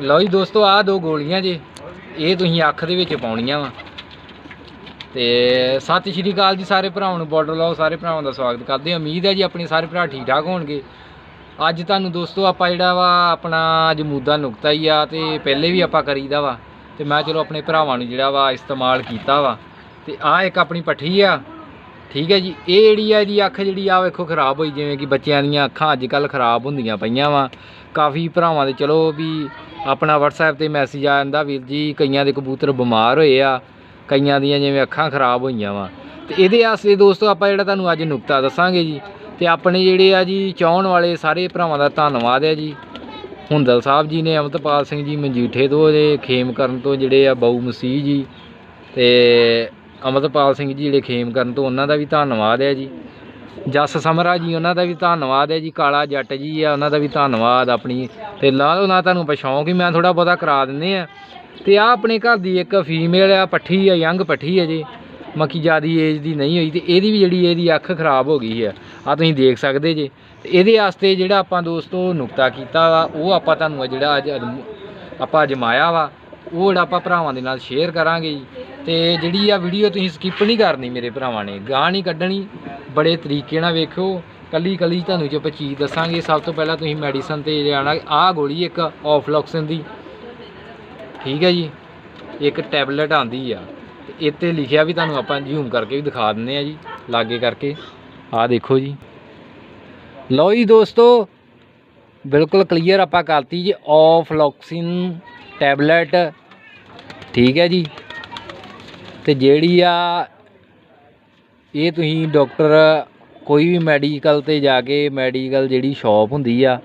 ਲਓ ਜੀ ਦੋਸਤੋ, ਆਹ ਦੋ ਗੋਲੀਆਂ ਜੇ। ਇਹ ਤੁਸੀਂ ਅੱਖ ਦੇ ਵਿੱਚ ਪਾਉਣੀਆਂ ਵਾ। ਤੇ ਸਤਿ ਸ਼੍ਰੀ ਅਕਾਲ ਜੀ ਸਾਰੇ ਭਰਾਵਾਂ ਨੂੰ ਬਾਰਡਰ ਲਾਓ, ਸਾਰੇ ਭਰਾਵਾਂ ਦਾ ਸਵਾਗਤ ਕਰਦੇ ਹਾਂ। ਉਮੀਦ ਹੈ ਜੀ ਆਪਣੇ ਸਾਰੇ ਭਰਾ ਠੀਕ ਠਾਕ ਹੋਣਗੇ। ਅੱਜ ਤੁਹਾਨੂੰ ਦੋਸਤੋ, ਆਪਾਂ ਜਿਹੜਾ ਵਾ, ਆਪਣਾ ਅੱਜ ਮੁੱਦਾ ਨੁਕਤਾ ਹੀ ਆ ਤੇ ਪਹਿਲੇ ਵੀ ਆਪਾਂ ਕਰੀਦਾ ਵਾ। ਤੇ ਮੈਂ ਚਲੋ ਆਪਣੇ ਭਰਾਵਾਂ ਨੂੰ ਜਿਹੜਾ ਵਾ, ਇਸਤੇਮਾਲ ਕੀਤਾ ਵਾ। ਤੇ ਆਹ ਇੱਕ ਆਪਣੀ ਪੱਠੀ ਆ। ਠੀਕ ਹੈ ਜੀ, ਇਹ ਜਿਹੜੀ ਆ, ਇਹਦੀ ਅੱਖ ਜਿਹੜੀ ਆ, ਵੇਖੋ ਖਰਾਬ ਹੋਈ। ਜਿਵੇਂ ਕਿ ਬੱਚਿਆਂ ਦੀਆਂ ਅੱਖਾਂ ਅੱਜ ਕੱਲ ਖਰਾਬ ਹੁੰਦੀਆਂ ਪਈਆਂ ਵਾ। ਕਾਫੀ ਭਰਾਵਾਂ ਦੇ ਚਲੋ ਵੀ ਆਪਣਾ WhatsApp ਤੇ ਮੈਸੇਜ ਆ ਜਾਂਦਾ, ਵੀਰ ਜੀ, ਕਈਆਂ ਦੇ ਕਬੂਤਰ ਬਿਮਾਰ ਹੋਏ ਆ, ਕਈਆਂ ਦੀਆਂ ਜਿਵੇਂ ਅੱਖਾਂ ਖਰਾਬ ਹੋਈਆਂ ਵਾ। ਤੇ ਇਹਦੇ ਵਾਸਤੇ ਦੋਸਤੋ, ਆਪਾਂ ਜਿਹੜਾ ਤੁਹਾਨੂੰ ਅੱਜ ਨੁਕਤਾ ਦੱਸਾਂਗੇ ਜੀ, ਤੇ ਆਪਣੇ ਜਿਹੜੇ ਆ ਜੀ, ਚਾਹਣ ਵਾਲੇ ਸਾਰੇ ਭਰਾਵਾਂ ਦਾ ਧੰਨਵਾਦ ਹੈ ਜੀ। ਹੁੰਦਲ ਸਾਹਿਬ ਜੀ ਨੇ, ਅਮਰਤਪਾਲ ਸਿੰਘ ਜੀ, ਮਨਜੀਠੇ ਤੋਂ ਜੇ ਖੇਮ ਕਰਨ ਤੋਂ ਜਿਹੜੇ ਆ ਬਾਊ ਮਸੀਹ ਜੀ, ਤੇ ਅਮਰਤਪਾਲ ਸਿੰਘ ਜੀ ਜਿਹੜੇ ਖੇਮ ਕਰਨ ਤੋਂ, ਉਹਨਾਂ ਦਾ ਵੀ ਧੰਨਵਾਦ ਹੈ ਜੀ। ਜਸ ਸਮਰਾ ਜੀ, ਉਹਨਾਂ ਦਾ ਵੀ ਧੰਨਵਾਦ ਹੈ ਜੀ, ਕਾਲਾ ਜੱਟ ਜੀ ਆ ਉਹਨਾਂ ਦਾ ਵੀ ਧੰਨਵਾਦ ਆਪਣੀ। ਤੇ ਲਾ ਲਓ ਨਾ ਤੁਹਾਨੂੰ ਪਛਾਉਂ ਕਿ ਮੈਂ ਥੋੜਾ ਬਹੁਤਾ ਕਰਾ ਦਿੰਦੇ ਆ ਤੇ ਆ ਆਪਣੇ ਘਰ ਦੀ ਇੱਕ ਫੀਮੇਲ ਆ, ਪੱਠੀ ਆ ਯੰਗ ਪੱਠੀ ਹੈ ਜੀ। ਮੱਕੀ ਜਿਆਦੀ ਏਜ ਦੀ ਨਹੀਂ ਹੋਈ, ਤੇ ਇਹਦੀ ਵੀ ਜਿਹੜੀ ਇਹਦੀ ਅੱਖ ਖਰਾਬ ਹੋ ਗਈ ਹੈ। ਆ ਤੁਸੀਂ ਦੇਖ ਸਕਦੇ ਜੇ। ਤੇ ਇਹਦੇ ਵਾਸਤੇ ਜਿਹੜਾ ਆਪਾਂ ਦੋਸਤੋ ਨੁਕਤਾ ਕੀਤਾ ਵਾ, ਉਹ ਆਪਾਂ ਤੁਹਾਨੂੰ ਜਿਹੜਾ ਅੱਜ ਅਜਮ- ਆਪਾਂ ਅਜਮਾਇਆ ਵਾ, ਉਹ ਜਿਹੜਾ ਆਪਾਂ ਭਰਾਵਾਂ ਦੇ ਨਾਲ ਸ਼ੇਅਰ ਕਰਾਂਗੇ ਜੀ। ਤੇ ਜਿਹੜੀ ਆ ਵੀਡੀਓ ਤੁਸੀਂ ਸਕਿਪ ਨਹੀਂ ਕਰਨੀ ਮੇਰੇ ਭਰਾਵਾਂ ਨੇ, ਗਾਹ ਨਹੀਂ ਕੱਢਣੀ। ਬੜੇ ਤਰੀਕੇ ਨਾਲ ਵੇਖਿਓ। ਕੱਲੀ ਕੱਲੀ ਤੁਹਾਨੂੰ ਜੇ ਆਪਾਂ ਚੀਜ਼ ਦੱਸਾਂਗੇ, ਸਭ ਤੋਂ ਪਹਿਲਾਂ ਤੁਸੀਂ ਮੈਡੀਸਨ ਤੇ ਜਾਣਾ ਆਹ ਗੋਲੀ ਇੱਕ ਆਫਲੌਕਸਨ ਦੀ। ਠੀਕ ਹੈ ਜੀ, ਇੱਕ ਟੈਬਲੇਟ ਆਂਦੀ ਆ। ਤੇ ਇੱਥੇ ਲਿਖਿਆ ਵੀ ਤੁਹਾਨੂੰ ਆਪਾਂ ਜ਼ੂਮ ਕਰਕੇ ਵੀ ਦਿਖਾ ਦਿੰਨੇ ਆ ਜੀ, ਲਾਗੇ ਕਰਕੇ। ਆਹ ਦੇਖੋ ਜੀ। ਲਓ ਜੀ ਦੋਸਤੋ, ਬਿਲਕੁਲ ਕਲੀਅਰ ਆਪਾਂ ਕਰਤੀ ਜੀ ਆਫਲੌਕਸਿਨ ਟੈਬਲੇਟ। ਠੀਕ ਹੈ ਜੀ। ਤੇ ਜਿਹੜੀ ਆ ਇਹ ਤੁਸੀਂ ਡਾਕਟਰ ਕੋਈ ਵੀ ਮੈਡੀਕਲ ਤੇ ਜਾ ਕੇ ਮੈਡੀਕਲ ਜਿਹੜੀ ਸ਼ਾਪ ਹੁੰਦੀ ਆ,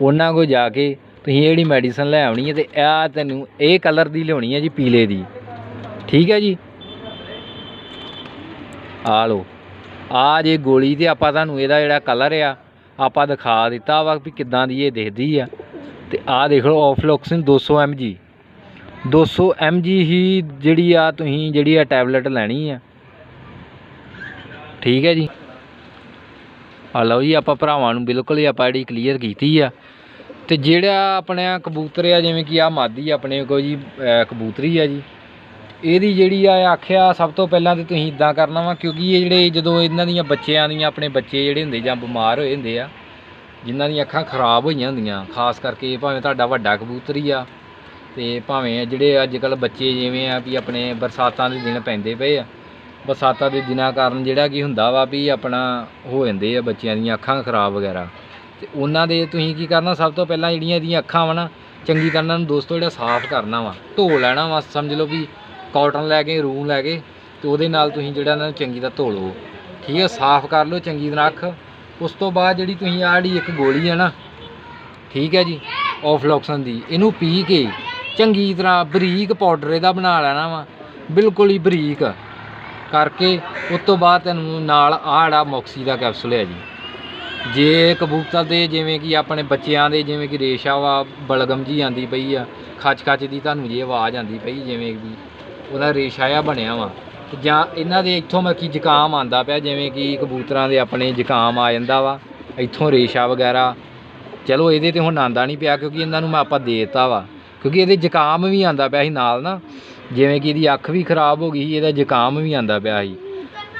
ਉਹਨਾਂ ਕੋਲ ਜਾ ਕੇ ਤੁਸੀਂ ਜਿਹੜੀ ਮੈਡੀਸਨ ਲੈ ਆਉਣੀ ਹੈ ਤੇ ਇਹ ਤੈਨੂੰ ਇਹ ਕਲਰ ਦੀ ਲਿਆਉਣੀ ਹੈ ਜੀ ਪੀਲੇ ਦੀ। ਠੀਕ ਹੈ ਜੀ? ਆ ਲਓ। ਆ ਜੇ ਗੋਲੀ ਤੇ ਆਪਾਂ ਤੁਹਾਨੂੰ ਇਹਦਾ ਜਿਹੜਾ ਕਲਰ ਆ, ਆਪਾਂ ਦਿਖਾ ਦਿੱਤਾ ਵਾ ਵੀ ਕਿੱਦਾਂ ਦੀ ਇਹ ਦਿਖਦੀ ਆ। ਤੇ ਆਹ ਦੇਖ ਲਓ ਆਫਲੋਕਸਿਨ 200 mg 200 mg ਹੀ ਜਿਹੜੀ ਆ ਤੁਸੀਂ ਜਿਹੜੀ ਆ ਟੈਬਲੇਟ ਲੈਣੀ ਆ। ਠੀਕ ਹੈ ਜੀ। ਆ ਲਓ ਜੀ, ਆਪਾਂ ਭਰਾਵਾਂ ਨੂੰ ਬਿਲਕੁਲ ਹੀ ਆਪਾਂ ਜਿਹੜੀ ਕਲੀਅਰ ਕੀਤੀ ਆ। ਤੇ ਜਿਹੜਾ ਆਪਣੇ ਆ ਕਬੂਤਰ ਆ, ਜਿਵੇਂ ਕਿ ਆ ਮਾਦੀ ਆਪਣੇ ਕੋਲ ਜੀ ਕਬੂਤਰੀ ਆ ਜੀ। ਇਹਦੀ ਜਿਹੜੀ ਆ ਆਖਿਆ ਸਭ ਤੋਂ ਪਹਿਲਾਂ ਤੇ ਤੁਸੀਂ ਇਦਾਂ ਕਰਨਾ ਵਾ, ਕਿਉਂਕਿ ਇਹ ਜਿਹੜੇ ਜਦੋਂ ਇਹਨਾਂ ਦੀਆਂ ਬੱਚਿਆਂ ਦੀਆਂ ਆਪਣੇ ਬੱਚੇ ਜਿਹੜੇ ਹੁੰਦੇ ਜਾਂ ਬਿਮਾਰ ਹੋਏ ਹੁੰਦੇ ਆ, ਜਿਨ੍ਹਾਂ ਦੀਆਂ ਅੱਖਾਂ ਖਰਾਬ ਹੋਈਆਂ ਹੁੰਦੀਆਂ, ਖਾਸ ਕਰਕੇ ਭਾਵੇਂ ਤੁਹਾਡਾ ਵੱਡਾ ਕਬੂਤਰੀ ਆ, ਤੇ ਭਾਵੇਂ ਜਿਹੜੇ ਅੱਜ ਕੱਲ ਬੱਚੇ ਜਿਵੇਂ ਆ ਵੀ ਆਪਣੇ ਬਰਸਾਤਾਂ ਦੇ ਦਿਨ ਪੈਂਦੇ ਪਏ ਆ ਬਰਸਾਤਾਂ ਦੇ ਦਿਨਾਂ ਕਾਰਨ ਜਿਹੜਾ ਕੀ ਹੁੰਦਾ ਵਾ ਵੀ ਆਪਣਾ ਹੋ ਜਾਂਦੇ ਆ ਬੱਚਿਆਂ ਦੀਆਂ ਅੱਖਾਂ ਖਰਾਬ ਵਗੈਰਾ। ਅਤੇ ਉਹਨਾਂ ਦੇ ਤੁਸੀਂ ਕੀ ਕਰਨਾ, ਸਭ ਤੋਂ ਪਹਿਲਾਂ ਜਿਹੜੀਆਂ ਇਹਦੀਆਂ ਅੱਖਾਂ ਵਾ ਨਾ, ਚੰਗੀ ਤਰ੍ਹਾਂ ਇਹਨਾਂ ਨੂੰ ਦੋਸਤੋ ਜਿਹੜਾ ਸਾਫ਼ ਕਰਨਾ ਵਾ, ਧੋ ਲੈਣਾ ਵਾ, ਸਮਝ ਲਓ ਵੀ ਕਾਟਨ ਲੈ ਕੇ ਰੂੰ ਲੈ ਕੇ, ਤੇ ਉਹਦੇ ਨਾਲ ਤੁਸੀਂ ਜਿਹੜਾ ਇਹਨਾਂ ਨੂੰ ਚੰਗੀ ਤਰ੍ਹਾਂ ਧੋ ਲਓ। ਠੀਕ ਹੈ ਸਾਫ਼ ਕਰ ਲਓ, ਚੰਗੀ ਤਰ੍ਹਾਂ ਅੱਖ ਉਸ ਤੋਂ ਬਾਅਦ ਜਿਹੜੀ ਤੁਸੀਂ ਆਹ ਜਿਹੜੀ ਇੱਕ ਗੋਲੀ ਹੈ ਨਾ, ਠੀਕ ਹੈ ਜੀ ਆਫਲੌਕਸਨ ਦੀ, ਇਹਨੂੰ ਪੀ ਕੇ ਚੰਗੀ ਤਰ੍ਹਾਂ ਬਰੀਕ ਪਾਊਡਰ ਇਹਦਾ ਬਣਾ ਲੈਣਾ ਵਾ, ਬਿਲਕੁਲ ਹੀ ਬਰੀਕ। ਕਰਕੇ ਉਸ ਤੋਂ ਬਾਅਦ ਤੁਹਾਨੂੰ ਨਾਲ ਆਹ ਜਿਹੜਾ ਮੌਕਸੀ ਦਾ ਕੈਪਸੂਲ ਹੈ ਜੀ। ਜੇ ਕਬੂਤਰ ਦੇ ਜਿਵੇਂ ਕਿ ਆਪਣੇ ਬੱਚਿਆਂ ਦੇ ਜਿਵੇਂ ਕਿ ਰੇਸ਼ਾ ਵਾ, ਬਲਗਮ ਜੀ ਆਂਦੀ ਪਈ ਆ ਖੱਚ ਖੱਚ ਦੀ ਤੁਹਾਨੂੰ ਜੇ ਆਵਾਜ਼ ਆਂਦੀ ਪਈ ਜਿਵੇਂ ਕਿ ਉਹਦਾ ਰੇਸ਼ਾ ਆ ਬਣਿਆ ਵਾ। ਜਾਂ ਇਹਨਾਂ ਦੇ ਇੱਥੋਂ ਮਤਲਬ ਕਿ ਜ਼ੁਕਾਮ ਆਂਦਾ ਪਿਆ, ਜਿਵੇਂ ਕਿ ਕਬੂਤਰਾਂ ਦੇ ਆਪਣੇ ਜ਼ੁਕਾਮ ਆ ਜਾਂਦਾ ਵਾ, ਇੱਥੋਂ ਰੇਸ਼ਾ ਵਗੈਰਾ। ਚਲੋ ਇਹਦੇ ਤੇ ਹੁਣ ਆਂਦਾ ਨਹੀਂ ਪਿਆ ਕਿਉਂਕਿ ਇਹਨਾਂ ਨੂੰ ਮੈਂ ਆਪਾਂ ਦੇ ਦਿੱਤਾ ਵਾ, ਕਿਉਂਕਿ ਇਹਦੇ ਜ਼ੁਕਾਮ ਵੀ ਆਂਦਾ ਪਿਆ ਸੀ ਨਾਲ ਨਾ। ਜਿਵੇਂ ਕਿ ਇਹਦੀ ਅੱਖ ਵੀ ਖਰਾਬ ਹੋ ਗਈ ਸੀ, ਇਹਦਾ ਜ਼ੁਕਾਮ ਵੀ ਆਂਦਾ ਪਿਆ ਸੀ।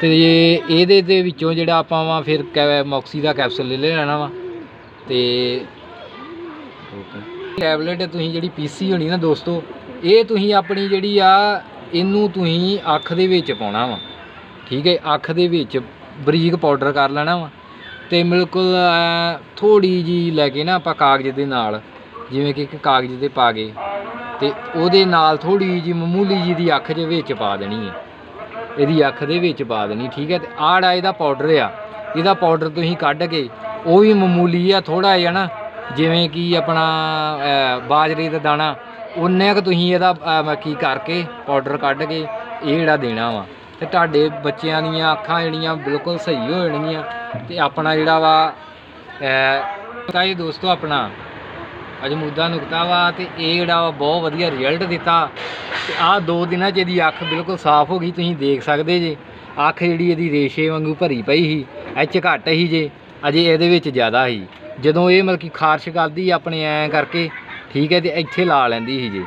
ਤੇ ਇਹਦੇ ਦੇ ਵਿੱਚੋਂ ਜਿਹੜਾ ਆਪਾਂ ਵਾ ਫਿਰ ਕੈ- ਮੌਕਸੀ ਦਾ ਕੈਪਸੂਲ ਲੈ ਲੈਣਾ ਵਾ। ਤੇ ਟੈਬਲੇਟ ਤੁਸੀਂ ਜਿਹੜੀ ਪੀਸੀ ਹੋਣੀ ਨਾ ਦੋਸਤੋ, ਇਹ ਤੁਸੀਂ ਆਪਣੀ ਜਿਹੜੀ ਆ, ਇਹਨੂੰ ਤੁਸੀਂ ਅੱਖ ਦੇ ਵਿੱਚ ਪਾਉਣਾ ਵਾ। ਠੀਕ ਹੈ, ਅੱਖ ਦੇ ਵਿੱਚ ਬਰੀਕ ਪਾਊਡਰ ਕਰ ਲੈਣਾ ਵਾ। ਤੇ ਬਿਲਕੁਲ ਥੋੜੀ ਜੀ ਲੈ ਕੇ ਨਾ ਆਪਾਂ ਕਾਗਜ਼ ਦੇ ਨਾਲ, ਜਿਵੇਂ ਕਿ ਇੱਕ ਕਾਗਜ਼ ਤੇ ਪਾ ਕੇ ਤੇ ਉਹਦੇ ਨਾਲ ਥੋੜੀ ਜੀ ਮਾਮੂਲੀ ਜੀ ਦੀ ਅੱਖ ਦੇ ਵਿੱਚ ਪਾ ਦੇਣੀ ਹੈ। ਇਹਦੀ ਅੱਖ ਦੇ ਵਿੱਚ ਪਾ ਦੇਣੀ ਠੀਕ ਹੈ? ਤੇ ਆੜਾ ਇਹਦਾ ਪਾਊਡਰ ਆ ਇਹਦਾ ਪਾਊਡਰ ਤੁਸੀਂ ਕੱਢ ਕੇ ਉਹ ਵੀ ਮਾਮੂਲੀ ਆ ਥੋੜਾ ਜਿਹਾ ਨਾ ਜਿਵੇਂ ਕਿ ਆਪਣਾ ਬਾਜਰੇ ਦਾ ਦਾਣਾ ਉਹਨੇ ਕੁ ਤੁਸੀਂ ਇਹਦਾ ਅਹ, ਕੀ ਕਰਕੇ ਪਾਊਡਰ ਕੱਢ ਕੇ ਇਹ ਜਿਹੜਾ ਦੇਣਾ ਵਾ। ਤੇ ਤੁਹਾਡੇ ਬੱਚਿਆਂ ਦੀਆਂ ਅੱਖਾਂ ਜਿਹੜੀਆਂ ਬਿਲਕੁਲ ਸਹੀ ਹੋ ਜਾਣਗੀਆਂ ਤੇ ਆਪਣਾ ਜਿਹੜਾ ਵਾ ਤਾਂ ਇਹ ਦੋਸਤੋ ਆਪਣਾ ਅੱਜ ਮੁੱਦਾ ਨੁਕਤਾ ਵਾ ਤੇ ਇਹ ਜਿਹੜਾ ਵਾ ਬਹੁਤ ਵਧੀਆ ਰਿਜ਼ਲਟ ਦਿੱਤਾ। ਤੇ ਆਹ ਦੋ ਦਿਨਾਂ 'ਚ ਇਹਦੀ ਅੱਖ ਬਿਲਕੁਲ ਸਾਫ਼ ਹੋ ਗਈ, ਤੁਸੀਂ ਦੇਖ ਸਕਦੇ ਜੇ। ਅੱਖ ਜਿਹੜੀ ਇਹਦੀ ਰੇਸ਼ੇ ਵਾਂਗੂ ਭਰੀ ਪਈ ਸੀ, ਇਹ 'ਚ ਘੱਟ ਸੀ ਜੇ, ਅਜੇ ਇਹਦੇ ਵਿੱਚ ਜ਼ਿਆਦਾ ਸੀ। ਜਦੋਂ ਇਹ ਮਤਲਬ ਕਿ ਖਾਰਸ਼ ਕਰਦੀ ਆਪਣੇ ਐਂ ਕਰਕੇ, ਠੀਕ ਹੈ, ਤੇ ਇੱਥੇ ਲਾ ਲੈਂਦੀ ਸੀ ਜੇ।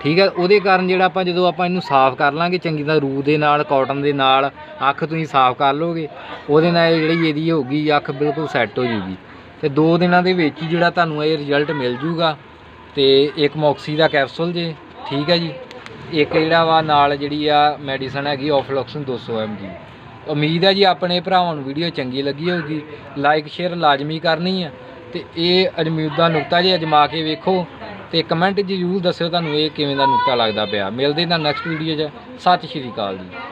ਠੀਕ ਹੈ, ਉਹਦੇ ਕਾਰਨ ਜਿਹੜਾ ਆਪਾਂ ਜਦੋਂ ਆਪਾਂ ਇਹਨੂੰ ਸਾਫ਼ ਕਰ ਲਾਂਗੇ, ਚੰਗੀ ਤਰ੍ਹਾਂ ਰੂ ਦੇ ਨਾਲ ਕਾਟਨ ਦੇ ਨਾਲ, ਅੱਖ ਤੁਸੀਂ ਸਾਫ਼ ਕਰ ਲੋਗੇ, ਉਹਦੇ ਨਾਲ ਇਹ ਜਿਹੜੀ ਇਹਦੀ ਹੋਊਗੀ ਅੱਖ ਬਿਲਕੁਲ ਸੈੱਟ ਹੋ ਜੂਗੀ। ਤੇ ਦੋ ਦਿਨਾਂ ਦੇ ਵਿੱਚ ਹੀ ਜਿਹੜਾ ਤੁਹਾਨੂੰ ਇਹ ਰਿਜ਼ਲਟ ਮਿਲ ਜੂਗਾ ਤੇ ਇੱਕ ਮੌਕਸੀ ਦਾ ਕੈਪਸੂਲ ਜੇ, ਠੀਕ ਹੈ ਜੀ? ਇੱਕ ਜਿਹੜਾ ਵਾ ਨਾਲ ਜਿਹੜੀ ਆ ਮੈਡੀਸਨ ਹੈਗੀ ਆਫਲੋਕਸਨ 200 mg ਉਮੀਦ ਹੈ ਜੀ ਆਪਣੇ ਭਰਾਵਾਂ ਨੂੰ ਵੀਡੀਓ ਚੰਗੀ ਲੱਗੀ ਹੋਊਗੀ। ਲਾਈਕ ਸ਼ੇਅਰ ਲਾਜ਼ਮੀ ਕਰਨੀ ਆ ਤੇ ਇਹ ਅਜਮੀਦ ਦਾ ਨੁਕਤਾ ਜੇ ਅਜਮਾ ਕੇ ਵੇਖੋ ਤੇ ਕਮੈਂਟ ਜ਼ਰੂਰ ਦੱਸਿਓ ਤੁਹਾਨੂੰ ਇਹ ਕਿਵੇਂ ਦਾ ਨੁਕਤਾ ਲੱਗਦਾ ਪਿਆ। ਮਿਲਦੇ ਤਾਂ ਨੈਕਸਟ ਵੀਡੀਓ 'ਚ। ਸਤਿ ਸ਼੍ਰੀ ਅਕਾਲ ਜੀ।